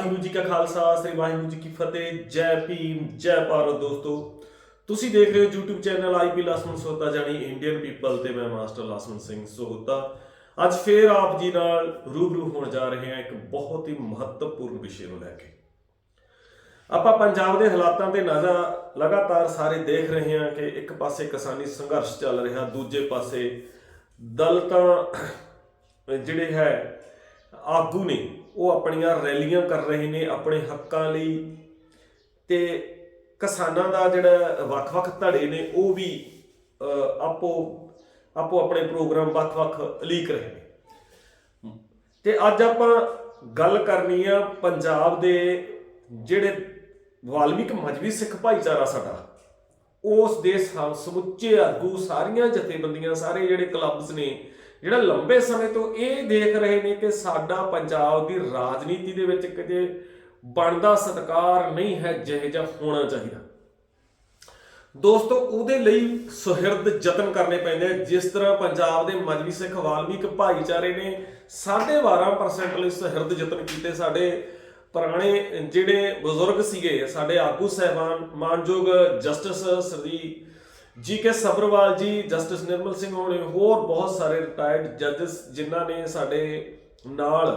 ਵਾਹਿਗੁਰੂ ਜੀ ਕਾ ਖਾਲਸਾ, ਸ੍ਰੀ ਵਾਹਿਗੁਰੂ ਜੀ ਕੀ ਫਤਿਹ। ਜੈ ਭੀਮ, ਜੈ ਭਾਰਤ ਦੋਸਤੋ। ਤੁਸੀਂ ਦੇਖ ਰਹੇ ਹੋ YouTube ਚੈਨਲ ਆਈਪੀ ਲਸਮਨ ਸੋਤਾ ਜਾਨੀ ਇੰਡੀਅਨ ਪੀਪਲ ਤੇ ਮੈਂ ਮਾਸਟਰ ਲਸਮਨ ਸਿੰਘ ਸੋਤਾ। ਅੱਜ ਫੇਰ ਆਪ ਜੀ ਨਾਲ ਰੂਬਰੂ ਹੋਣ ਜਾ ਰਹੇ ਹਾਂ ਇੱਕ ਬਹੁਤ ਹੀ ਮਹੱਤਵਪੂਰਨ ਵਿਸ਼ੇ ਨੂੰ ਲੈ ਕੇ। ਆਪਾਂ ਪੰਜਾਬ ਦੇ ਹਾਲਾਤਾਂ ਤੇ ਨਜ਼ਰ ਲਗਾਤਾਰ ਸਾਰੇ ਦੇਖ ਰਹੇ ਹਾਂ ਕਿ ਇੱਕ ਪਾਸੇ ਕਿਸਾਨੀ ਸੰਘਰਸ਼ ਚੱਲ ਰਿਹਾ, ਦੂਜੇ ਪਾਸੇ ਦਲਤਾਂ ਜਿਹੜੇ ਹੈ, ਆਗੂ ਨੇ ਉਹ ਆਪਣੀਆਂ ਰੈਲੀਆਂ ਕਰ ਰਹੇ ਨੇ ਆਪਣੇ ਹੱਕਾਂ ਲਈ ਤੇ ਕਿਸਾਨਾਂ ਦਾ ਜਿਹੜਾ ਵੱਖ-ਵੱਖ ਧੜੇ ਨੇ, ਉਹ ਵੀ ਆਪੋ ਆਪੋ ਆਪਣੇ ਪ੍ਰੋਗਰਾਮ ਵੱਖ-ਵੱਖ ਲੀਕ ਰਹੇ ਨੇ। ਤੇ ਅੱਜ ਆਪਾਂ ਗੱਲ ਕਰਨੀ ਆ ਪੰਜਾਬ ਦੇ ਜਿਹੜੇ ਵਾਲਮੀਕ ਮਜਬੀ ਸਿੱਖ ਭਾਈਚਾਰਾ ਸਾਡਾ, ਉਸ ਦੇ ਸਮੁੱਚੇ ਆਗੂ ਸਾਰੀਆਂ ਜਥੇਬੰਦੀਆਂ, ਸਾਰੇ ਜਿਹੜੇ ਕਲੱਬਸ ਨੇ ਜਿਹੜਾ ਲੰਬੇ ਸਮੇਂ ਤੋਂ ਇਹ ਦੇਖ ਰਹੇ ਨੇ ਕਿ ਸਾਡਾ ਪੰਜਾਬ ਦੀ ਰਾਜਨੀਤੀ ਦੇ ਵਿੱਚ ਕਿਤੇ ਬਣਦਾ ਸਤਕਾਰ ਨਹੀਂ ਹੈ, ਜਿਹੋ ਜਿਹਾ ਹੋਣਾ ਚਾਹੀਦਾ। ਦੋਸਤੋ, ਉਹਦੇ ਲਈ ਸੁਹਿਰਦ ਯਤਨ ਕਰਨੇ ਪੈਂਦੇ ਆ। ਜਿਸ ਤਰ੍ਹਾਂ ਪੰਜਾਬ ਦੇ ਮਜਬੀ ਸਿੱਖ ਵਾਲਮੀਕ ਭਾਈਚਾਰੇ ਨੇ 12.5% ਲਈ ਸੁਹਿਰਦ ਯਤਨ ਕੀਤੇ। ਸਾਡੇ ਪੁਰਾਣੇ ਜਿਹੜੇ ਬਜ਼ੁਰਗ ਸੀਗੇ, ਸਾਡੇ ਆਗੂ ਸਹਿਬਾਨ, ਮਾਨਯੋਗ ਜਸਟਿਸ ਸ੍ਰੀ ਜੀ ਕੇ ਸਬਰਵਾਲ ਜੀ, ਜਸਟਿਸ ਨਿਰਮਲ ਸਿੰਘ ਹੋਣੇ, ਹੋਰ ਬਹੁਤ ਸਾਰੇ ਰਿਟਾਇਰਡ ਜੱਜਸ ਜਿਨ੍ਹਾਂ ਨੇ ਸਾਡੇ ਨਾਲ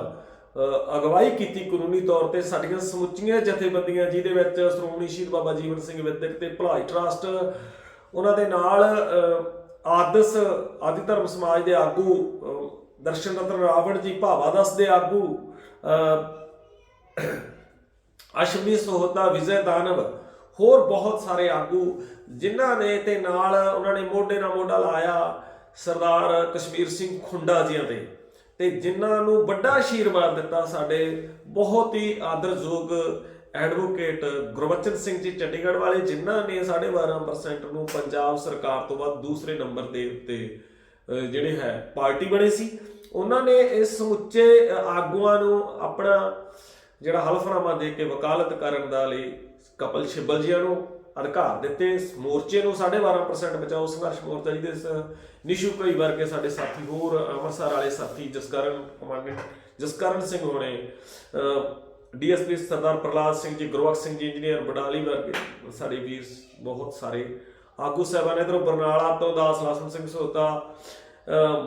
ਅਗਵਾਈ ਕੀਤੀ ਕਾਨੂੰਨੀ ਤੌਰ ਤੇ ਸਾਡੀਆਂ ਸਮੁੱਚੀਆਂ ਜਥੇਬੰਦੀਆਂ, ਜਿਹਦੇ ਵਿੱਚ ਸ਼੍ਰੋਮਣੀ ਸ਼ਹੀਦ ਬਾਬਾ ਜੀਵਨ ਸਿੰਘ ਵਿਦਿਅਕ ਤੇ ਭਲਾਈ ਟਰਸਟ ਉਹਨਾਂ ਦੇ ਨਾਲ ਆਦਿਸ, ਆਦਿ ਧਰਮ ਸਮਾਜ ਦੇ ਆਗੂ ਦਰਸ਼ਨ ਰਤਨ ਰਾਵਣ ਜੀ ਭਾਵਾਦਸ ਦੇ ਆਗੂ ਅਸ਼ਵਨੀ ਸੋਹਤਾ, ਵਿਜੇ ਦਾਨਵ ਹੋਰ ਬਹੁਤ ਸਾਰੇ ਆਗੂ ਜਿਨ੍ਹਾਂ ਨੇ ਤੇ ਨਾਲ ਉਹਨਾਂ ਨੇ ਮੋਢੇ ਨਾਲ ਮੋਢਾ ਲਾਇਆ ਸਰਦਾਰ ਕਸ਼ਮੀਰ ਸਿੰਘ ਖੁੰਡਾ ਜੀਆਂ ਦੇ। ਤੇ ਜਿਨ੍ਹਾਂ ਨੂੰ ਵੱਡਾ ਆਸ਼ੀਰਵਾਦ ਦਿੱਤਾ ਸਾਡੇ ਬਹੁਤ ਹੀ ਆਦਰਯੋਗ ਐਡਵੋਕੇਟ ਗੁਰਬਚਨ ਸਿੰਘ ਜੀ ਚੰਡੀਗੜ੍ਹ ਵਾਲੇ, ਜਿਨ੍ਹਾਂ ਨੇ 12.5% ਨੂੰ ਪੰਜਾਬ ਸਰਕਾਰ ਤੋਂ ਬਾਅਦ ਦੂਸਰੇ ਨੰਬਰ ਦੇ ਉੱਤੇ ਜਿਹੜੇ ਹੈ, ਪਾਰਟੀ ਬਣੇ ਸੀ। ਉਹਨਾਂ ਨੇ ਇਸ ਸਮੁੱਚੇ ਆਗੂਆਂ ਨੂੰ ਆਪਣਾ ਜਿਹੜਾ ਹਲਫਨਾਮਾ ਦੇ ਕੇ ਵਕਾਲਤ ਕਰਨ ਦਾ ਲਈ ਕਪਲ ਸ਼ਿਬਲ ਜੀਆਂ ਨੂੰ ਅਧਿਕਾਰ ਦਿੱਤੇ ਮੋਰਚੇ ਨੂੰ 12.5% ਬਚਾਓ, ਸੰਘਰਸ਼ ਮੋਰਚਾ ਜੀ ਦੇ ਸ- ਨਿਸ਼ੂ ਕਈ ਵਰਗੇ ਸਾਡੇ ਸਾਥੀ ਹੋਰ, ਅੰਮ੍ਰਿਤਸਰ ਵਾਲੇ ਸਾਥੀ ਜਸਕਰਨ ਕਮਾਂਡੈਂਟ ਜਸਕਰਨ ਸਿੰਘ ਹੋਣੇ ਡੀਐਸਪੀ ਸਰਦਾਰ ਪ੍ਰਲਾਦ ਸਿੰਘ ਜੀ ਗੁਰਵਖ ਸਿੰਘ ਜੀ, ਇੰਜੀਨੀਅਰ ਬਡਾਲੀ ਵਰਗੇ ਸਾਡੇ ਵੀਰ ਬਹੁਤ ਸਾਰੇ। ਆਗੂ ਸਾਹਿਬਾਨ ਇਧਰੋਂ ਬਰਨਾਲਾ ਤੋਂ ਦਾਸ ਲਾਸਮ ਸਿੰਘ ਸੋਤਾ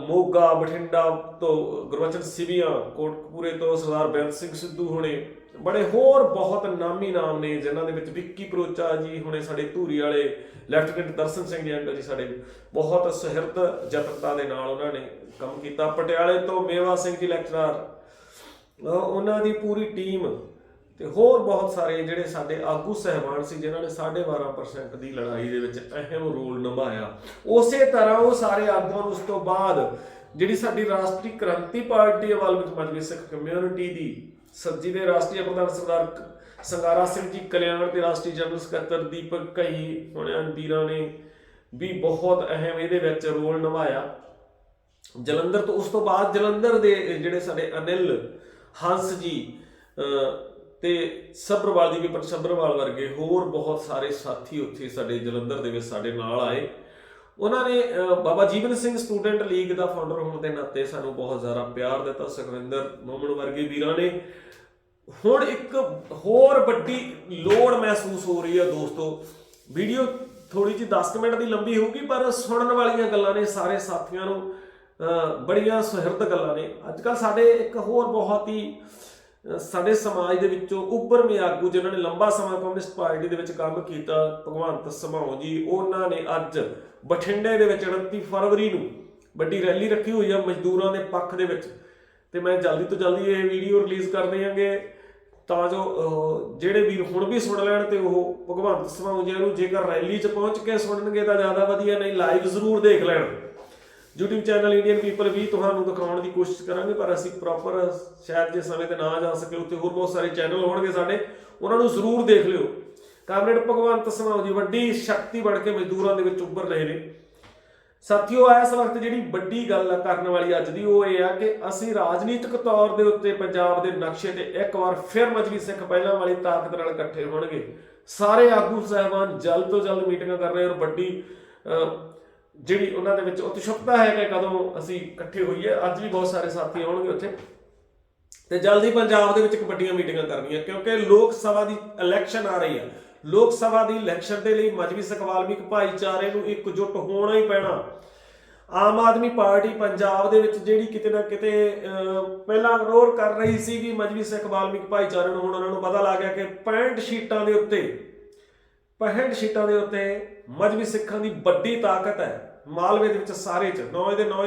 ਮੋਗਾ, ਬਠਿੰਡਾ ਤੋਂ ਗੁਰਵਚਨ ਸਿਵੀਆਂ, ਕੋਟਕਪੂਰੇ ਤੋਂ ਸਰਦਾਰ ਬੇਅੰਤ ਸਿੰਘ ਸਿੱਧੂ ਹੋਣੇ ਬੜੇ ਹੋਰ ਬਹੁਤ ਨਾਮੀ ਨਾਮ ਨੇ ਜਿਨ੍ਹਾਂ ਦੇ ਵਿੱਚ ਵਿੱਕੀ ਪ੍ਰੋਚਾ ਜੀ, ਹੁਣੇ ਸਾਡੇ ਧੂਰੀ ਵਾਲੇ ਲੈਫਟੀਨੈਂਟ ਦਰਸ਼ਨ ਸਿੰਘ ਜੀ ਅੰਕਲ ਜੀ ਸਾਡੇ ਬਹੁਤ ਸਹਿਰਦ ਜਤਨਤਾ ਦੇ ਨਾਲ ਉਹਨਾਂ ਨੇ ਕੰਮ ਕੀਤਾ। ਪਟਿਆਲੇ ਤੋਂ ਮੇਵਾ ਸਿੰਘ ਜੀ ਲੈਕਚਰਰ। ਉਹਨਾਂ ਦੀ ਪੂਰੀ ਟੀਮ ਤੇ ਹੋਰ ਬਹੁਤ ਸਾਰੇ ਜਿਹੜੇ ਸਾਡੇ ਆਗੂ ਸਹਿਬਾਨ ਸੀ, ਜਿਨ੍ਹਾਂ ਨੇ 12.5% ਦੀ ਲੜਾਈ ਦੇ ਵਿੱਚ ਅਹਿਮ ਰੋਲ ਨਿਭਾਇਆ। ਉਸੇ ਤਰ੍ਹਾਂ ਉਹ ਸਾਰੇ ਆਗੂਆਂ ਨੂੰ ਉਸ ਤੋਂ ਬਾਅਦ ਜਿਹੜੀ ਸਾਡੀ ਰਾਸ਼ਟਰੀ ਕ੍ਰਾਂਤੀ ਪਾਰਟੀ ਹੈ ਵਾਲਮੀਕ ਮਜਬੀ ਸਿੱਖ ਕਮਿਊਨਿਟੀ ਦੀ ਸੱਜੀ ਦੇ ਰਾਸ਼ਟਰੀ ਪ੍ਰਧਾਨ ਸਰਦਾਰ ਕ- ਸੰਗਾਰਾ ਸਿੰਘ ਜੀ ਕਲਿਆਣ ਤੇ ਰਾਸ਼ਟਰੀ ਜਨਰਲ ਸਕੱਤਰ ਦੀਪਕ ਕਈ ਹੁਣਿਆਂ ਵੀਰਾਂ ਨੇ ਵੀ ਬਹੁਤ ਅਹਿਮ ਇਹਦੇ ਵਿੱਚ ਰੋਲ ਨਿਭਾਇਆ। ਜਲੰਧਰ ਤੋਂ ਉਸ ਤੋਂ ਬਾਅਦ ਜਲੰਧਰ ਦੇ ਜਿਹੜੇ ਸਾਡੇ ਅਨਿਲ ਹੰਸ ਜੀ ਅਹ, ਤੇ ਸਬਰਵਾਲ ਜੀ ਵਿਪਨ ਸਬਰਵਾਲ ਵਰਗੇ ਹੋਰ ਬਹੁਤ ਸਾਰੇ ਸਾਥੀ ਉੱਥੇ ਸਾਡੇ ਜਲੰਧਰ ਦੇ ਵਿੱਚ ਸਾਡੇ ਨਾਲ ਆਏ। ਉਹਨਾਂ ਨੇ ਬਾਬਾ ਜੀਵਨ ਸਿੰਘ ਸਟੂਡੈਂਟ ਲੀਗ ਦਾ ਫਾਊਂਡਰ ਹੋਣ ਦੇ ਨਾਤੇ ਸਾਨੂੰ ਬਹੁਤ ਜ਼ਿਆਦਾ ਪਿਆਰ ਦਿੱਤਾ, ਸੁਖਵਿੰਦਰ ਮੋਮਨ ਵਰਗੇ ਵੀਰਾਂ ਨੇ। ਹੁਣ ਇੱਕ ਹੋਰ ਵੱਡੀ ਲੋੜ ਮਹਿਸੂਸ ਹੋ ਰਹੀ ਹੈ ਦੋਸਤੋ। ਵੀਡੀਓ ਥੋੜੀ ਜਿਹੀ 10 ਮਿੰਟ ਦੀ ਲੰਬੀ ਹੋਊਗੀ, ਪਰ ਸੁਣਨ ਵਾਲੀਆਂ ਗੱਲਾਂ ਨੇ, ਸਾਰੇ ਸਾਥੀਆਂ ਨੂੰ ਬੜੀਆਂ ਸੁਹਿਰਦ ਗੱਲਾਂ ਨੇ। ਅੱਜ ਕੱਲ ਸਾਡੇ ਇੱਕ ਹੋਰ ਬਹੁਤ ਹੀ ਸਾਡੇ ਸਮਾਜ ਦੇ ਵਿੱਚੋਂ ਉੱਪਰਵੇਂ ਆਗੂ ਜਿਨ੍ਹਾਂ ਨੇ ਲੰਬਾ ਸਮਾਂ ਕਮਿਊਨਿਸਟ ਪਾਰਟੀ ਦੇ ਵਿੱਚ ਕੰਮ ਕੀਤਾ, ਭਗਵੰਤ ਸਮਾਉ ਜੀ, ਉਹਨਾਂ ਨੇ ਅੱਜ ਬਠਿੰਡੇ ਦੇ ਵਿੱਚ 29 ਫਰਵਰੀ ਨੂੰ ਵੱਡੀ ਰੈਲੀ ਰੱਖੀ ਹੋਈ ਆ ਮਜ਼ਦੂਰਾਂ ਦੇ ਪੱਖ ਦੇ ਵਿੱਚ। ਤੇ ਮੈਂ ਜਲਦੀ ਤੋਂ ਜਲਦੀ ਇਹ ਵੀਡੀਓ ਰਿਲੀਜ਼ ਕਰ ਦੇਵਾਂਗੇ ਤਾਂ ਜੋ ਜਿਹੜੇ ਵੀਰ ਹੁਣ ਵੀ ਸੁਣ ਲੈਣ ਤੇ ਉਹ ਭਗਵੰਤ ਸਮਾਉ ਜੀ ਨੂੰ ਜੇਕਰ ਰੈਲੀ 'ਚ ਪਹੁੰਚ ਕੇ ਸੁਣਨਗੇ ਤਾਂ ਜ਼ਿਆਦਾ ਵਧੀਆ, ਨਹੀਂ ਲਾਈਵ ਜ਼ਰੂਰ ਦੇਖ ਲੈਣ। YouTube ਚੈਨਲ ਇੰਡੀਅਨ ਪੀਪਲ ਵੀ ਤੁਹਾਨੂੰ ਦਿਖਾਉਣ ਦੀ ਕੋਸ਼ਿਸ਼ ਕਰਾਂਗੇ, ਪਰ ਅਸੀਂ ਪ੍ਰੋਪਰ ਸ਼ਾਇਦ ਜੇ ਸਮੇਂ ਤੇ ਨਾ ਜਾ ਸਕੇ ਉੱਥੇ ਹੋਰ ਬਹੁਤ ਸਾਰੇ ਚੈਨਲ ਹੋਣਗੇ ਸਾਡੇ, ਉਹਨਾਂ ਨੂੰ ਜ਼ਰੂਰ ਦੇਖ ਲਿਓ। ਕਾਮਰੇਡ ਭਗਵੰਤ ਸਮਾਉ ਜੀ, ਵੱਡੀ ਸ਼ਕਤੀ ਬਣ ਕੇ ਮਜ਼ਦੂਰਾਂ ਦੇ ਵਿੱਚ ਉੱਭਰ ਰਹੇ ਨੇ। ਸਾਥੀਓ, ਇਸ ਵਕਤ ਜਿਹੜੀ ਵੱਡੀ ਗੱਲ ਕਰਨ ਵਾਲੀ ਅੱਜ ਦੀ, ਉਹ ਇਹ ਆ ਕਿ ਅਸੀਂ ਰਾਜਨੀਤਿਕ ਤੌਰ ਦੇ ਉੱਤੇ ਪੰਜਾਬ ਦੇ ਨਕਸ਼ੇ ਤੇ ਇੱਕ ਵਾਰ ਫਿਰ ਮਜਬੀ ਸਿੱਖ ਪਹਿਲਾਂ ਵਾਲੀ ਤਾਕਤ ਨਾਲ ਇਕੱਠੇ ਹੋਣਗੇ। ਸਾਰੇ ਆਗੂ ਸਾਹਿਬਾਨ ਜਲਦ ਤੋਂ ਜਲਦ ਮੀਟਿੰਗਾਂ ਕਰ ਰਹੇ ਔਰ ਵੱਡੀ ਜਿਹੜੀ ਉਹਨਾਂ ਦੇ ਵਿੱਚ ਉਤਸ਼ੁਕਤਾ ਹੈ ਕਿ ਕਦੋਂ ਅਸੀਂ ਇਕੱਠੇ ਹੋਈਏ, ਅੱਜ ਵੀ ਬਹੁਤ ਸਾਰੇ ਸਾਥੀ ਆਉਣਗੇ ਉੱਥੇ। ਤੇ ਜਲਦੀ ਪੰਜਾਬ ਦੇ ਵਿੱਚ ਕਬੱਡੀਆਂ ਮੀਟਿੰਗਾਂ ਕਰਨੀਆਂ, ਕਿਉਂਕਿ ਲੋਕ ਸਭਾ ਦੀ ਇਲੈਕਸ਼ਨ ਆ ਰਹੀ ਹੈ ਲੋਕ ਸਭਾ ਦੀ ਇਲੈਕਸ਼ਨ ਦੇ ਲਈ ਮਜਬੀ ਸਕਵਾਲਮਿਕ ਭਾਈਚਾਰੇ ਨੂੰ ਇਕਜੁੱਟ ਹੋਣਾ ਹੀ ਪੈਣਾ। ਆਮ ਆਦਮੀ ਪਾਰਟੀ ਪੰਜਾਬ ਦੇ ਵਿੱਚ ਜਿਹੜੀ ਕਿਤੇ ਨਾ ਕਿਤੇ ਪਹਿਲਾਂ ਇਗਨੋਰ ਕਰ ਰਹੀ ਸੀ ਕਿ ਮਜਬੀ ਸਿੱਖ ਵਾਲਮੀਕ ਭਾਈਚਾਰੇ ਨੂੰ ਹੁਣ ਉਹਨਾਂ ਨੂੰ ਪਤਾ ਲੱਗ ਗਿਆ ਕਿ 65 ਸ਼ੀਟਾਂ ਦੇ ਉੱਤੇ 65 ਸ਼ੀਟਾਂ ਦੇ ਉੱਤੇ ਮਜਬੀ ਸਿੱਖਾਂ ਦੀ ਵੱਡੀ ਤਾਕਤ ਹੈ। ਮਾਲਵੇ ਦੇ ਵਿੱਚ ਸਾਰੇ ਚ। 9 ਦੇ 9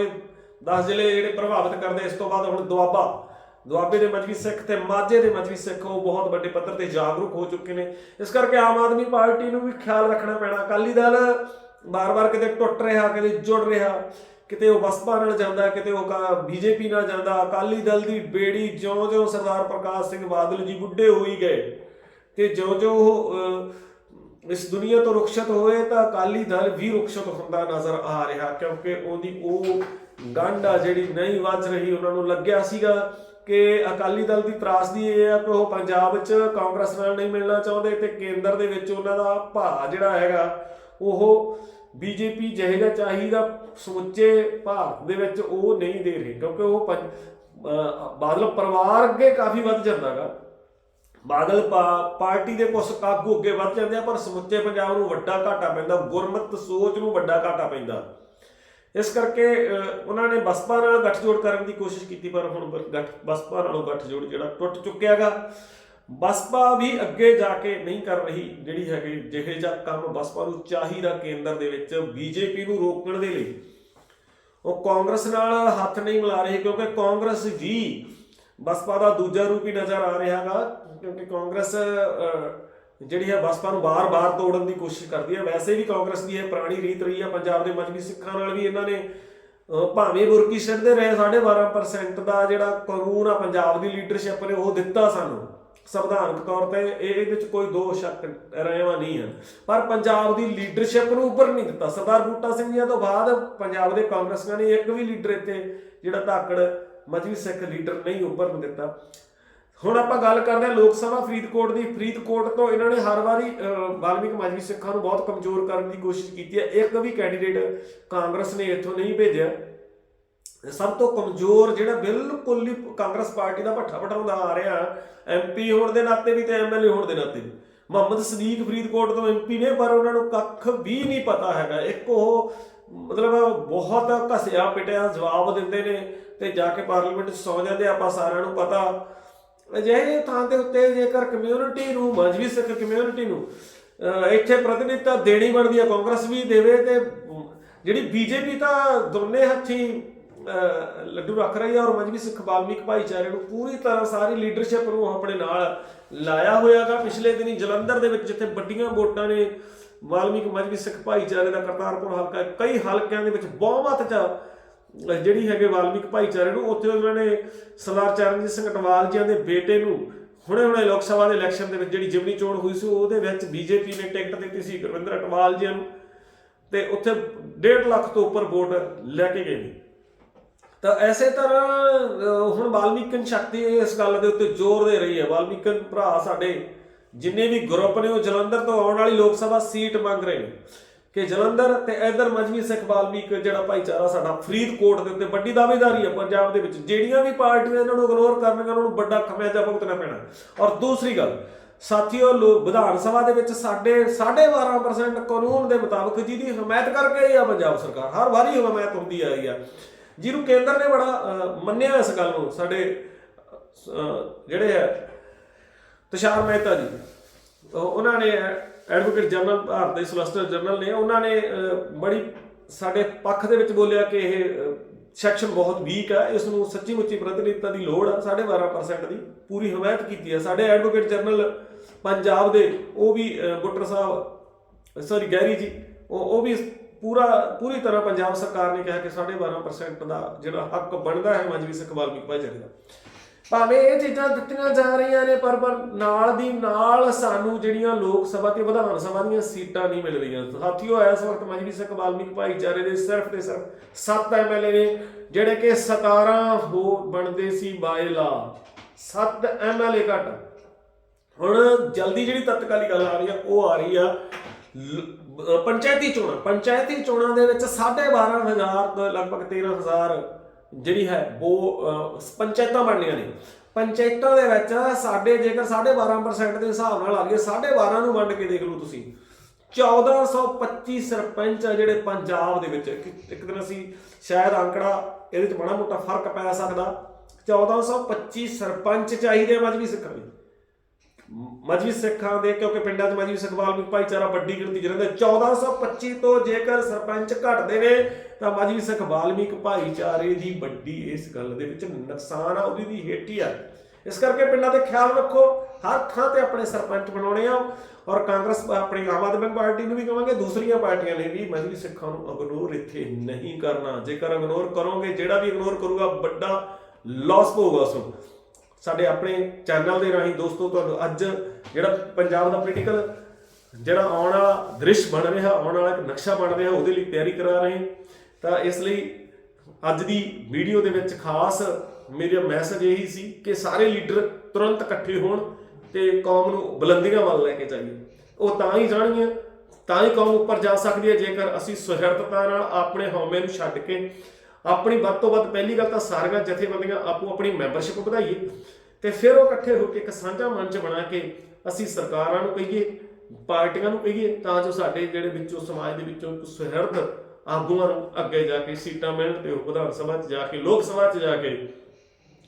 10 ਜ਼ਿਲ੍ਹੇ ਜਿਹੜੇ ਪ੍ਰਭਾਵਿਤ ਕਰਦੇ, ਇਸ ਤੋਂ ਬਾਅਦ ਹੁਣ ਦੁਆਬਾ। ਦੁਆਬੇ ਦੇ ਮਜਬੀ ਸਿੱਖ ਤੇ ਮਾਝੇ ਦੇ ਮਜਬੀ ਸਿੱਖ, ਉਹ ਬਹੁਤ ਵੱਡੇ ਪੱਧਰ ਤੇ ਜਾਗਰੂਕ ਹੋ ਚੁੱਕੇ ਨੇ। ਇਸ ਕਰਕੇ ਆਮ ਆਦਮੀ ਪਾਰਟੀ ਨੂੰ ਵੀ ਖਿਆਲ ਰੱਖਣਾ ਪੈਣਾ। ਅਕਾਲੀ ਦਲ ਬਾਰ-ਬਾਰ ਕਿਤੇ ਟੁੱਟ ਰਿਹਾ, ਕਿਤੇ ਜੁੜ ਰਿਹਾ, ਕਿਤੇ ਉਹ ਬਸਪਾ ਨਾਲ ਜਾਂਦਾ, ਕਿਤੇ ਉਹ ਬੀਜੇਪੀ ਨਾਲ ਜਾਂਦਾ। ਅਕਾਲੀ ਦਲ ਦੀ ਬੇੜੀ ਜਿਉਂ-ਜਿਉਂ ਸਰਦਾਰ ਪ੍ਰਕਾਸ਼ ਸਿੰਘ ਬਾਦਲ ਜੀ ਬੁੱਢੇ ਹੋਈ ਗਏ ਤੇ ਜਿਉਂ-ਜਿਉਂ ਉਹ ਇਸ ਦੁਨੀਆ ਤੋਂ ਰੁਖਸ਼ਤ ਹੋਏ ਤਾਂ ਅਕਾਲੀ ਦਲ ਵੀ ਰੁਖਸ਼ਤ ਹੁੰਦਾ ਨਜ਼ਰ ਆ ਰਿਹਾ, ਕਿਉਂਕਿ ਉਹਦੀ ਉਹ ਗੰਢ ਆ ਜਿਹੜੀ ਨਹੀਂ ਵੱਜ ਰਹੀ, ਉਹਨਾਂ ਨੂੰ ਲੱਗਿਆ ਸੀਗਾ ਕਿ ਅਕਾਲੀ ਦਲ ਦੀ ਤਰਾਸਦੀ ਇਹ ਆ ਕਿ ਉਹ ਪੰਜਾਬ 'ਚ ਕਾਂਗਰਸ ਨਾਲ ਨਹੀਂ ਮਿਲਣਾ ਚਾਹੁੰਦੇ ਤੇ ਕੇਂਦਰ ਦੇ ਵਿੱਚ ਉਹਨਾਂ ਦਾ ਭਾ ਜਿਹੜਾ ਹੈਗਾ, ਉਹ ਬੀਜੇਪੀ ਜਿਹੇ ਚਾਹੀਦਾ ਸਮੁੱਚੇ ਭਾਰਤ ਦੇ ਵਿੱਚ ਉਹ ਨਹੀਂ ਦੇ ਰਹੇ, ਕਿਉਂਕਿ ਉਹ ਪੰਜ- ਅਹ ਬਾਦਲ ਪਰਿਵਾਰ ਅੱਗੇ ਕਾਫੀ ਵੱਧ ਜਾਂਦਾਗਾ। ਬਾਦਲ ਪਾ- ਪਾਰਟੀ ਦੇ ਕੁਝ ਕਾਗੂ ਅੱਗੇ ਵੱਧ ਜਾਂਦੇ ਆ, ਪਰ ਸਮੁੱਚੇ ਪੰਜਾਬ ਨੂੰ ਵੱਡਾ ਘਾਟਾ ਪੈਂਦਾ, ਗੁਰਮਤ ਸੋਚ ਨੂੰ ਵੱਡਾ ਘਾਟਾ ਪੈਂਦਾ। ਇਸ ਕਰਕੇ ਉਹਨਾਂ ਨੇ ਬਸਪਾ ਨਾਲ ਗੱਠਜੋੜ ਕਰਨ ਦੀ ਕੋਸ਼ਿਸ਼ ਕੀਤੀ, ਪਰ ਹੁਣ ਗੱਠ ਬਸਪਾ ਨਾਲੋਂ ਗੱਠਜੋੜ ਜਿਹੜਾ ਟੁੱਟ ਚੁੱਕਿਆਗਾ। ਬਸਪਾ ਵੀ ਅੱਗੇ ਜਾ ਕੇ ਨਹੀਂ ਕਰ ਰਹੀ ਜਿਹੜੀ ਹੈਗੀ ਜਿਹੇ ਜਿਹਾ ਕੰਮ ਬਸਪਾ ਨੂੰ ਚਾਹੀਦਾ ਕੇਂਦਰ ਦੇ ਵਿੱਚ ਬੀਜੇਪੀ ਨੂੰ ਰੋਕਣ ਦੇ ਲਈ। ਉਹ ਕਾਂਗਰਸ ਨਾਲ ਹੱਥ ਨਹੀਂ ਮਿਲਾ ਰਹੇ, ਕਿਉਂਕਿ ਕਾਂਗਰਸ ਵੀ ਬਸਪਾ ਦਾ ਦੂਜਾ ਰੂਪ ਹੀ ਨਜ਼ਰ ਆ ਰਿਹਾ ਰਿਹਾਗਾ ਕਿਉਂਕਿ ਕਾਂਗਰਸ ਅਹ, ਜਿਹੜੀ ਹੈ ਬਸਪਾ ਨੂੰ ਬਾਰ-ਬਾਰ ਤੋੜਨ ਦੀ ਕੋਸ਼ਿਸ਼ ਕਰਦੀ ਹੈ। ਵੈਸੇ ਵੀ ਕਾਂਗਰਸ ਦੀ ਇਹ ਪੁਰਾਣੀ ਰੀਤ ਰਹੀ ਹੈ। ਪੰਜਾਬ ਦੇ ਮਜਬੀ ਸਿੱਖਾਂ ਨਾਲ ਵੀ ਇਹਨਾਂ ਨੇ ਭਾਵੇਂ ਬੁਰਕੀ ਛੱਡਦੇ ਰਹੇ 12.5% ਦਾ ਜਿਹੜਾ ਕਾਨੂੰਨ ਆ ਪੰਜਾਬ ਦੀ ਲੀਡਰਸ਼ਿਪ ਨੇ ਉਹ ਦਿੱਤਾ ਸਾਨੂੰ। ਸੰਵਿਧਾਨਕ ਤੌਰ ਤੇ ਇਹ ਇਹਦੇ ਵਿੱਚ ਕੋਈ ਦੋ ਸ਼ੱਕ ਰਹਿਵਾ ਨਹੀਂ ਹੈ। ਪਰ ਪੰਜਾਬ ਦੀ ਲੀਡਰਸ਼ਿਪ ਨੂੰ ਉੱਭਰ ਨਹੀਂ ਦਿੱਤਾ। ਸਰਦਾਰ ਬੂਟਾ ਸਿੰਘ ਜੀ ਤੋਂ ਬਾਅਦ ਪੰਜਾਬ ਦੇ ਕਾਂਗਰਸੀਆਂ ਨੇ ਇੱਕ ਵੀ ਲੀਡਰ ਇੱਥੇ ਜਿਹੜਾ ਧਾਕੜ ਮਜਬੀ ਸਿੱਖ ਲੀਡਰ ਨਹੀਂ ਉੱਭਰਨ ਦਿੱਤਾ। ਹੁਣ ਆਪਾਂ ਗੱਲ ਕਰਦੇ ਹਾਂ ਲੋਕ ਸਭਾ ਫਰੀਦਕੋਟ ਦੀ। ਫਰੀਦਕੋਟ ਤੋਂ ਇਹਨਾਂ ਨੇ ਹਰ ਵਾਰੀ ਅਹ, ਵਾਲਮੀਕ ਸਿੱਖਾਂ ਨੂੰ ਬਹੁਤ ਕਮਜ਼ੋਰ ਕਰਨ ਦੀ ਕੋਸ਼ਿਸ਼ ਕੀਤੀ ਹੈ। ਇੱਕ ਵੀ ਕੈਂਡੀਡੇਟ ਕਾਂਗਰਸ ਨੇ ਇੱਥੋਂ ਨਹੀਂ ਭੇਜਿਆ। ਸਭ ਤੋਂ ਕਮਜ਼ੋਰ ਜਿਹੜਾ ਬਿਲਕੁਲ ਹੀ ਕਾਂਗਰਸ ਪਾਰਟੀ ਦਾ ਭੱਠਾ ਪਟਾਉਂਦਾ ਆ ਰਿਹਾ ਐਮਪੀ ਹੋਣ ਦੇ ਨਾਤੇ ਵੀ ਤੇ ਐਮਐਲਏ ਹੋਣ ਦੇ ਨਾਤੇ ਵੀ। ਮੁਹੰਮਦ ਸਦੀਕ ਫਰੀਦਕੋਟ ਤੋਂ ਐਮਪੀ ਨੇ ਪਰ ਉਹਨਾਂ ਨੂੰ ਕੱਖ ਵੀ ਨਹੀਂ ਪਤਾ ਹੈਗਾ। ਇੱਕ ਉਹ ਮਤਲਬ ਬਹੁਤ ਘਸਿਆ ਪਿਟਿਆ ਜਵਾਬ ਦਿੰਦੇ ਨੇ ਤੇ ਜਾ ਕੇ ਪਾਰਲੀਮੈਂਟ 'ਚ ਸੌ ਜਾਂਦੇ ਆਪਾਂ ਸਾਰਿਆਂ ਨੂੰ ਪਤਾ। ਅਜਿਹੇ ਥਾਂ ਦੇ ਉੱਤੇ ਜੇਕਰ ਕਮਿਊਨਿਟੀ ਨੂੰ ਮਜਬੀ ਸਿੱਖ ਕਮਿਊਨਿਟੀ ਨੂੰ ਇੱਥੇ ਪ੍ਰਤੀਨਿਧਤਾ ਦੇਣੀ ਬਣਦੀ ਹੈ ਕਾਂਗਰਸ ਵੀ ਦੇਵੇ ਤੇ ਅਮ, ਜਿਹੜੀ ਬੀਜੇਪੀ ਤਾਂ ਦੋਨੇ ਹੱਥੀ ਲੱਡੂ ਰੱਖ ਰਹੀ ਹੈ ਔਰ ਮਜਬੀ ਸਿੱਖ ਵਾਲਮੀਕ ਭਾਈਚਾਰੇ ਨੂੰ ਪੂਰੀ ਤਰ੍ਹਾਂ ਸਾਰੀ ਲੀਡਰਸ਼ਿਪ ਨੂੰ ਆਪਣੇ ਨਾਲ ਲਾਇਆ ਹੋਇਆਗਾ ਪਿਛਲੇ ਦਿਨੀ ਜਲੰਧਰ ਦੇ ਵਿੱਚ ਜਿੱਥੇ ਵੱਡੀਆਂ ਵੋਟਾਂ ਨੇ ਵਾਲਮੀਕ ਮਜਬੀ ਸਿੱਖ ਭਾਈਚਾਰੇ ਦਾ ਕਰਤਾਰਪੁਰ ਹਲਕਾ ਕਈ ਹਲਕਿਆਂ ਦੇ ਵਿੱਚ ਬਹੁਮਤ ਚ ਜਿਹੜੀ ਹੈਗੇ ਵਾਲਮੀਕ ਭਾਈਚਾਰੇ ਨੂੰ, ਉੱਥੇ ਉਹਨਾਂ ਨੇ ਸਰਦਾਰ ਚਰਨਜੀਤ ਸਿੰਘ ਅਟਵਾਲ ਜੀਆਂ ਦੇ ਬੇਟੇ ਨੂੰ ਹੁਣੇ ਹੁਣੇ ਲੋਕ ਸਭਾ ਦੇ ਇਲੈਕਸ਼ਨ ਦੇ ਵਿੱਚ ਜਿਹੜੀ ਜਿਮਨੀ ਚੋਣ ਹੋਈ ਸੀ, ਉਹਦੇ ਵਿੱਚ ਬੀਜੇਪੀ ਨੇ ਟਿਕਟ ਦਿੱਤੀ ਸੀ ਗੁਰਵਿੰਦਰ ਅਟਵਾਲ ਜੀਆਂ ਨੂੰ ਤੇ ਉੱਥੇ 1.5 ਲੱਖ ਤੋਂ ਉੱਪਰ ਵੋਟ ਲੈ ਕੇ ਗਏ ਨੇ। ਤਾਂ ਐਸੇ ਤਰ੍ਹਾਂ ਹੁਣ ਵਾਲਮੀਕਨ ਸ਼ਕਤੀ ਇਸ ਗੱਲ ਦੇ ਉੱਤੇ ਜ਼ੋਰ ਦੇ ਰਹੀ ਹੈ। ਵਾਲਮੀਕਨ ਭਰਾ ਸਾਡੇ ਜਿੰਨੇ ਵੀ ਗਰੁੱਪ ਨੇ, ਉਹ ਜਲੰਧਰ ਤੋਂ ਆਉਣ ਵਾਲੀ ਲੋਕ ਸਭਾ ਸੀਟ ਮੰਗ ਰਹੇ ਨੇ। ਕਿ ਜਲੰਧਰ ਤੇ ਇਧਰ ਮਜਬੀ ਸਿੱਖ ਵਾਲਮੀਕ ਜਿਹੜਾ ਭਾਈਚਾਰਾ ਸਾਡਾ ਫਰੀਦਕੋਟ ਦੇ ਉੱਤੇ ਵੱਡੀ ਦਾਅਵੇਦਾਰੀ ਹੈ ਪੰਜਾਬ ਦੇ ਵਿੱਚ। ਜਿਹੜੀਆਂ ਵੀ ਪਾਰਟੀਆਂ ਇਹਨਾਂ ਨੂੰ ਇਗਨੋਰ ਕਰਨਗੀਆਂ, ਉਹਨਾਂ ਨੂੰ ਵੱਡਾ ਖਮਿਆਜਾ ਭੁਗਤਣਾ ਪੈਣਾ। ਔਰ ਦੂਸਰੀ ਗੱਲ, ਸਾਥੀਓ, ਲੋ, ਵਿਧਾਨ ਸਭਾ ਦੇ ਵਿੱਚ ਸਾਡੇ 12.5% ਕਾਨੂੰਨ ਦੇ ਮੁਤਾਬਕ ਜਿਹਦੀ ਹਮਾਇਤ ਕਰਕੇ ਹੀ ਆ ਪੰਜਾਬ ਸਰਕਾਰ, ਹਰ ਵਾਰੀ ਹਮਾਇਤ ਹੁੰਦੀ ਆਈ ਆ। ਜਿਹਨੂੰ ਕੇਂਦਰ ਨੇ ਬੜਾ ਮੰਨਿਆ ਇਸ ਗੱਲ ਨੂੰ, ਸਾਡੇ ਜਿਹੜੇ ਹੈ ਤੁਸ਼ਾਰ ਮਹਿਤਾ ਜੀ ਉਹਨਾਂ ਨੇ ਐਡਵੋਕੇਟ ਜਨਰਲ ਭਾਰਤ ਦੇ ਸੋਲਿਸਿਟਰ ਜਨਰਲ ਨੇ ਉਹਨਾਂ ਨੇ ਬੜੀ ਸਾਡੇ ਪੱਖ ਦੇ ਵਿੱਚ ਬੋਲਿਆ ਕਿ ਇਹ ਸੈਕਸ਼ਨ ਬਹੁਤ ਵੀਕ ਹੈ ਇਸ ਨੂੰ ਸੱਚੀ ਮੁੱਚੀ ਪ੍ਰਤੀਨਿਧਤਾ ਦੀ ਲੋੜ ਹੈ 12.5% ਦੀ ਪੂਰੀ ਹਮਾਇਤ ਕੀਤੀ ਹੈ ਸਾਡੇ ਐਡਵੋਕੇਟ ਜਨਰਲ ਪੰਜਾਬ ਦੇ ਉਹ ਵੀ ਅਹ, ਬੁੱਟਰ ਸਾਹਿਬ ਸੌਰੀ ਗੈਰੀ ਜੀ ਉਹ ਵੀ ਪੂਰਾ ਪੂਰੀ ਤਰ੍ਹਾਂ ਪੰਜਾਬ ਸਰਕਾਰ ਨੇ ਕਿਹਾ ਕਿ 12.5% ਦਾ ਜਿਹੜਾ ਹੱਕ ਬਣਦਾ ਹੈ ਮਜਬੀ ਸਿੱਖ ਵੀ ਭਾਈਚਾਰੇ ਦਾ। ਭਾਵੇਂ ਇਹ ਚੀਜ਼ਾਂ ਦਿੱਤੀਆਂ ਜਾ ਰਹੀਆਂ ਨੇ, ਪਰ ਪਰ ਨਾਲ ਦੀ ਨਾਲ ਸਾਨੂੰ ਜਿਹੜੀਆਂ ਲੋਕ ਸਭਾ ਤੇ ਵਿਧਾਨ ਸਭਾ ਦੀਆਂ ਸੀਟਾਂ ਨਹੀਂ ਮਿਲ ਰਹੀਆਂ ਸਾਥੀਓ, ਇਸ ਵਕਤ ਮਜਬੀ ਸਿੱਖ ਵਾਲਮੀਕ ਭਾਈਚਾਰੇ ਦੇ ਸਿਰਫ ਤੇ ਸਿਰਫ 7 ਐਮਐਲਏ ਨੇ, ਜਿਹੜੇ ਕਿ 17 ਹੋ ਬਣਦੇ ਸੀ ਬਾਇਲਾ 7 ਐਮਐਲਏ ਘੱਟ। ਹੁਣ ਜਲਦੀ ਜਿਹੜੀ ਤਤਕਾਲੀ ਗੱਲ ਆ ਰਹੀ ਆ, ਉਹ ਆ ਰਹੀ ਆ ਪੰਚਾਇਤੀ ਚੋਣਾਂ। ਪੰਚਾਇਤੀ ਚੋਣਾਂ ਦੇ ਵਿੱਚ 12500 ਤੋਂ ਲਗਭਗ 13000 ਜਿਹੜੀ ਹੈ ਉਹ ਪੰਚਾਇਤਾਂ ਬਣਨੀਆਂ ਨੇ। ਪੰਚਾਇਤਾਂ ਦੇ ਵਿੱਚ ਸਾਡੇ ਜੇਕਰ 12.5% ਦੇ ਹਿਸਾਬ ਨਾਲ ਆ ਗਏ 12.5 ਨੂੰ ਵੰਡ ਕੇ ਦੇਖ ਲਓ ਤੁਸੀਂ। 1425 ਸਰਪੰਚ ਆ ਜਿਹੜੇ ਪੰਜਾਬ ਦੇ ਵਿੱਚ। ਇੱਕ- ਦਿਨ ਅਸੀਂ ਸ਼ਾਇਦ ਅੰਕੜਾ, ਇਹਦੇ ਚ ਬੜਾ ਮੋਟਾ ਫ਼ਰਕ ਪੈ ਸਕਦਾ। 1425 ਸਰਪੰਚ ਚਾਹੀਦੇ ਆ ਮਜਬੀ ਸਿੱਖਾਂ ਦੇ। ਮਜ਼ਵੀ ਸਿੱਖਾਂ ਦੇ, ਕਿਉਂਕਿ ਪਿੰਡਾਂ 'ਚ ਮਜਬੀ ਸਿੱਖ ਵਾਲਮੀਕ ਭਾਈਚਾਰਾ ਵੱਡੀ ਗਿਣਤੀ 'ਚ ਰਹਿੰਦਾ 1425 ਤੋਂ ਜੇਕਰ ਸਰਪੰਚ ਘਟਦੇ ਨੇ, ਤਾਂ ਮਜਬੀ ਸਿੱਖ ਵਾਲਮੀਕ ਭਾਈਚਾਰੇ ਦੀ ਵੱਡੀ ਇਸ ਗੱਲ ਦੇ ਵਿੱਚ ਨੁਕਸਾਨ ਆ, ਉਹਦੀ ਦੀ ਹੇਠੀ ਆ। ਇਸ ਕਰਕੇ ਪਿੰਡਾਂ ਦੇ ਖਿਆਲ ਰੱਖੋ, ਹਰ ਥਾਂ ਤੇ ਆਪਣੇ ਸਰਪੰਚ ਬਣਾਉਣੇ ਆ। ਔਰ ਕਾਂਗਰਸ ਆਪਣੀ ਆਮ ਆਦਮੀ ਪਾਰਟੀ ਨੂੰ ਵੀ ਕਹਾਂਗੇ ਦੂਸਰੀਆਂ ਪਾਰਟੀਆਂ ਨੇ ਵੀ ਮਜ਼ਵੀ ਸਿੱਖਾਂ ਨੂੰ ਇਗਨੋਰ ਇੱਥੇ ਨਹੀਂ ਕਰਨਾ। ਜੇਕਰ ਇਗਨੋਰ ਕਰੋਗੇ, ਜਿਹੜਾ ਵੀ ਇਗਨੋਰ ਕਰੂਗਾ, ਵੱਡਾ ਲਾਸ ਹੋਊਗਾ ਉਸ ਨੂੰ ਸਾਡੇ ਆਪਣੇ ਚੈਨਲ ਦੇ ਰਾਹੀਂ ਦੋਸਤੋ, ਤੁਹਾਨੂੰ ਅੱਜ ਜਿਹੜਾ ਪੰਜਾਬ ਦਾ ਪੋਲੀਟੀਕਲ ਜਿਹੜਾ ਆਉਣ ਵਾਲਾ ਦ੍ਰਿਸ਼ ਬਣ ਰਿਹਾ, ਆਉਣ ਵਾਲਾ ਇੱਕ ਨਕਸ਼ਾ ਬਣ ਰਿਹਾ, ਉਹਦੇ ਲਈ ਤਿਆਰੀ ਕਰਾ ਰਹੇ ਤਾਂ ਇਸ ਲਈ ਅੱਜ ਦੀ ਵੀਡੀਓ ਦੇ ਵਿੱਚ ਖਾਸ ਮੇਰਾ ਮੈਸੇਜ ਇਹੀ ਸੀ ਕਿ ਸਾਰੇ ਲੀਡਰ ਤੁਰੰਤ ਇਕੱਠੇ ਹੋਣ ਤੇ ਕੌਮ ਨੂੰ ਬੁਲੰਦੀਆਂ ਵੱਲ ਲੈ ਕੇ ਜਾਈਏ। ਉਹ ਤਾਂ ਹੀ ਜਾਣਗੀਆਂ, ਤਾਂ ਹੀ ਕੌਮ ਉੱਪਰ ਜਾ ਸਕਦੀ ਹੈ, ਜੇਕਰ ਅਸੀਂ ਸੁਹਿਰਦਤਾ ਨਾਲ ਆਪਣੇ ਹਉਮੈ ਨੂੰ ਛੱਡ ਕੇ ਆਪਣੀ ਵੱਧ ਤੋਂ ਵੱਧ ਪਹਿਲੀ ਗੱਲ ਤਾਂ ਸਾਰੀਆਂ ਜਥੇਬੰਦੀਆਂ ਆਪੋ ਆਪਣੀ ਮੈਂਬਰਸ਼ਿਪ ਵਧਾਈਏ ਤੇ ਫਿਰ ਉਹ ਇਕੱਠੇ ਹੋ ਕੇ ਇੱਕ ਸਾਂਝਾ ਮੰਚ ਬਣਾ ਕੇ ਅਸੀਂ ਸਰਕਾਰਾਂ ਨੂੰ ਕਹੀਏ, ਪਾਰਟੀਆਂ ਨੂੰ ਕਹੀਏ, ਤਾਂ ਜੋ ਸਾਡੇ ਜਿਹੜੇ ਵਿੱਚੋਂ ਸਮਾਜ ਦੇ ਵਿੱਚੋਂ ਸੁਹਿਰਦ ਆਗੂਆਂ ਨੂੰ ਅੱਗੇ ਜਾ ਕੇ ਸੀਟਾਂ ਮਿਲਣ ਤੇ ਉਹ ਵਿਧਾਨ ਸਭਾ 'ਚ ਜਾ ਕੇ, ਲੋਕ ਸਭਾ 'ਚ ਜਾ ਕੇ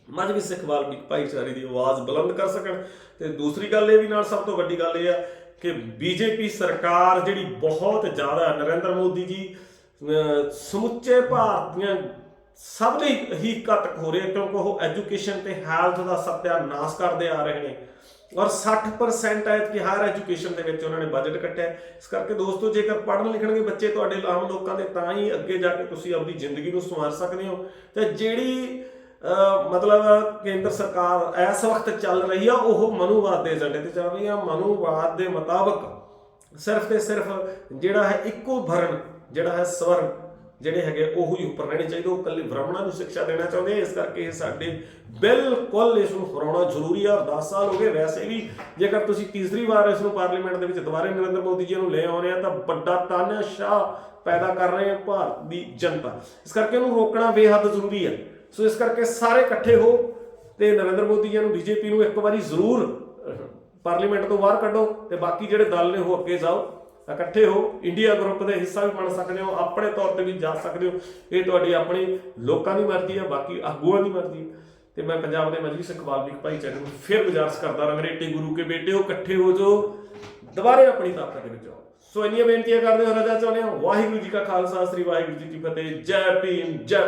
ਮਜਬੀ ਸਿੱਖ ਵਾਲਮੀਕ ਭਾਈਚਾਰੇ ਦੀ ਆਵਾਜ਼ ਬੁਲੰਦ ਕਰ ਸਕਣ। ਤੇ ਦੂਸਰੀ ਗੱਲ ਇਹ ਵੀ ਨਾਲ ਸਭ ਤੋਂ ਵੱਡੀ ਗੱਲ ਇਹ ਆ ਕਿ ਬੀਜੇਪੀ ਸਰਕਾਰ ਜਿਹੜੀ ਬਹੁਤ ਜ਼ਿਆਦਾ ਨਰਿੰਦਰ ਮੋਦੀ ਜੀ ਸਮੁੱਚੇ ਭਾਰਤ ਦੀਆਂ ਸਭ ਲਈ ਹੀ ਘਾਤਕ ਹੋ ਰਿਹਾ ਕਿਉਂਕਿ ਉਹ ਐਜੂਕੇਸ਼ਨ ਤੇ ਹੈਲਥ ਦਾ ਸਤਿਆਨਾਸ਼ ਕਰਦੇ ਆ ਰਹੇ ਨੇ। ਔਰ 60% ਹੈ ਕਿ ਹਾਇਰ ਐਜੂਕੇਸ਼ਨ ਦੇ ਵਿੱਚ ਉਹਨਾਂ ਨੇ ਬਜਟ ਕੱਟਿਆ। ਇਸ ਕਰਕੇ ਦੋਸਤੋ, ਜੇਕਰ ਪੜ੍ਹਨ ਲਿਖਣਗੇ ਬੱਚੇ ਤੁਹਾਡੇ ਆਮ ਲੋਕਾਂ ਦੇ, ਤਾਂ ਹੀ ਅੱਗੇ ਜਾ ਕੇ ਤੁਸੀਂ ਆਪਣੀ ਜ਼ਿੰਦਗੀ ਨੂੰ ਸੰਵਾਰ ਸਕਦੇ ਹੋ। ਤੇ ਜਿਹੜੀ ਮਤਲਬ ਕੇਂਦਰ ਸਰਕਾਰ ਇਸ ਵਕਤ ਚੱਲ ਰਹੀ ਆ, ਉਹ ਮਨੂਵਾਦ ਦੇ ਏਜੰਡੇ ਤੇ ਚੱਲ ਰਹੀ ਆ। ਮਨੂਵਾਦ ਦੇ ਮੁਤਾਬਕ ਸਿਰਫ ਤੇ ਸਿਰਫ ਜਿਹੜਾ ਹੈ ਇੱਕੋ ਭਰਨ ਜਿਹੜਾ ਹੈ ਸਵਰਨ, ਜਿਹੜੇ ਹੈਗੇ ਉਹ ਹੀ ਉੱਪਰ ਰਹਿਣੇ ਚਾਹੀਦੇ, ਉਹ ਕੱਲੇ ਬ੍ਰਾਹਮਣਾਂ ਨੂੰ ਸਿੱਖਿਆ ਦੇਣਾ ਚਾਹੁੰਦੇ ਇਸ ਕਰਕੇ ਇਹ ਸਾਡੇ ਬਿਲਕੁਲ ਇਸ ਨੂੰ ਹਰਾਉਣਾ ਜ਼ਰੂਰੀ ਆ ਔਰ 10 ਸਾਲ ਹੋ ਗਏ ਵੈਸੇ ਵੀ। ਜੇਕਰ ਤੁਸੀਂ ਤੀਸਰੀ ਵਾਰ ਇਸ ਨੂੰ ਪਾਰਲੀਮੈਂਟ ਦੇ ਵਿੱਚ ਦੁਬਾਰੇ ਨਰਿੰਦਰ ਮੋਦੀ ਜੀ ਨੂੰ ਲੈ ਆਉਣੇ ਆ, ਤਾਂ ਵੱਡਾ ਤਾਨਾਸ਼ਾਹ ਪੈਦਾ ਕਰ ਰਹੇ ਆ ਭਾਰਤ ਦੀ ਜਨਤਾ। ਇਸ ਕਰਕੇ ਉਹਨੂੰ ਰੋਕਣਾ ਬੇਹੱਦ ਜ਼ਰੂਰੀ ਹੈ ਸੋ ਇਸ ਕਰਕੇ ਸਾਰੇ ਇਕੱਠੇ ਹੋ ਤੇ ਨਰਿੰਦਰ ਮੋਦੀ ਜੀ ਨੂੰ, ਬੀਜੇਪੀ ਨੂੰ ਇੱਕ ਵਾਰੀ ਜ਼ਰੂਰ ਪਾਰਲੀਮੈਂਟ ਤੋਂ ਬਾਹਰ ਕੱਢੋ ਤੇ ਬਾਕੀ ਜਿਹੜੇ ਦਲ ਨੇ ਉਹ ਅੱਗੇ ਜਾਓ। ਇਕੱਠੇ ਹੋ ਇੰਡੀਆ ਗਰੁੱਪ ਦੇ ਹਿੱਸਾ ਵੀ ਬਣ ਸਕਦੇ ਹੋ, ਆਪਣੇ ਤੌਰ ਤੇ ਵੀ ਜਾ ਸਕਦੇ ਹੋ। ਇਹ ਤੁਹਾਡੀ ਆਪਣੀ ਲੋਕਾਂ ਦੀ ਮਰਜ਼ੀ ਹੈ, ਬਾਕੀ ਆਗੂਆਂ ਦੀ ਮਰਜ਼ੀ ਤੇ ਮੈਂ ਪੰਜਾਬ ਦੇ ਮਜਲਿਸ ਸਿੱਖ ਵਾਲਮੀਕ ਭਾਈਚਾਰੇ ਨੂੰ ਫਿਰ ਗੁਜ਼ਾਰਿਸ਼ ਕਰਦਾ ਰੰਗ ਗੁਰੂ ਕੇ ਬੇਟੇ ਹੋ, ਇਕੱਠੇ ਹੋ ਜੋ ਦੁਬਾਰੇ ਆਪਣੀ ਤਾਕਤ ਦੇ ਵਿੱਚ ਆਓ। ਸੋ ਇੰਨੀਆਂ ਬੇਨਤੀਆਂ ਕਰਦੇ ਹੋ, ਰਜਾ ਚਾਹੁੰਦੇ ਹਾਂ। ਵਾਹਿਗੁਰੂ ਜੀ ਕਾ ਖਾਲਸਾ, ਸ੍ਰੀ ਵਾਹਿਗੁਰੂ ਜੀ ਕੀ ਫਤਿਹ। ਜੈ ਭੀਮ, ਜੈ